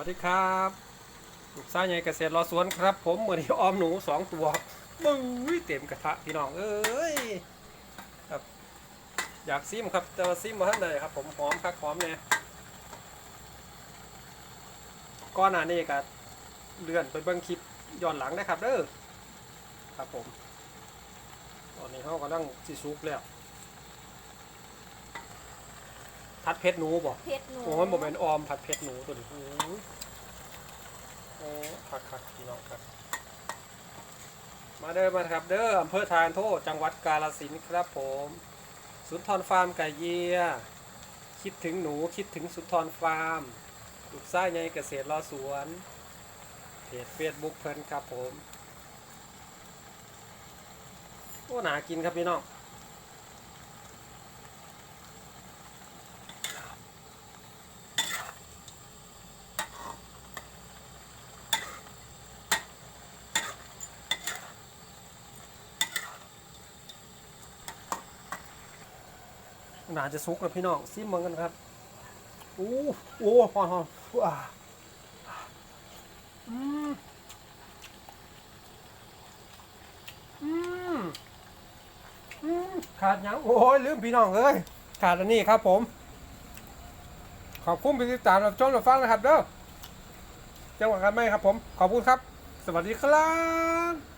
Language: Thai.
วัสดีครับลูกชายใหญ่เกษตรรอสวนครับ ผมเหมือนออมหนูสองตัวมึงเต็มกระทะพี่น้องเอ้ยครับ อยากซิมครับแต่ว่าซิมมาท่านใดครับ ผมหอมคักหอมเนี่ยก้อนหน้านี้ก็เลื่อนไปเบิ่งคลิปย้อนหลังนะครับเด้อครับผม ตอนนี้เขากำลังสิซุกแล้ว ทัดเพชรหนูบ่เพชรหนูโอ้ยผมเป็นออมผัดเผ็ดหนูตัวนี้โอ้ยโอ้คักคักพี่น้องครับ มาเด้อมาครับ เด้ออำเภอทานโทษจังหวัดกาฬสินธุ์ครับผม สุนทรฟาร์มไก่เยียคิดถึงหนูคิดถึงสุนทรฟาร์มลูกไส้ใหญ่เกษตรรอสวนเพจเฟซบุ๊กเพิ่นครับผม โอ้หนากินครับพี่น้อง นาจะซุกแล้วพี่น้องซิมเมืองกันครับอู้โอ้หอนหอนว้าอืมอืมอืมขาดยังโอ้ยลืมพี่น้องเอ้ยขาดอันนี้ครับผม ขอบคุณที่ติดตามรับชมรับฟังนะครับเด้อจังหวะกันไหมครับผม ขอบคุณครับ สวัสดีครับ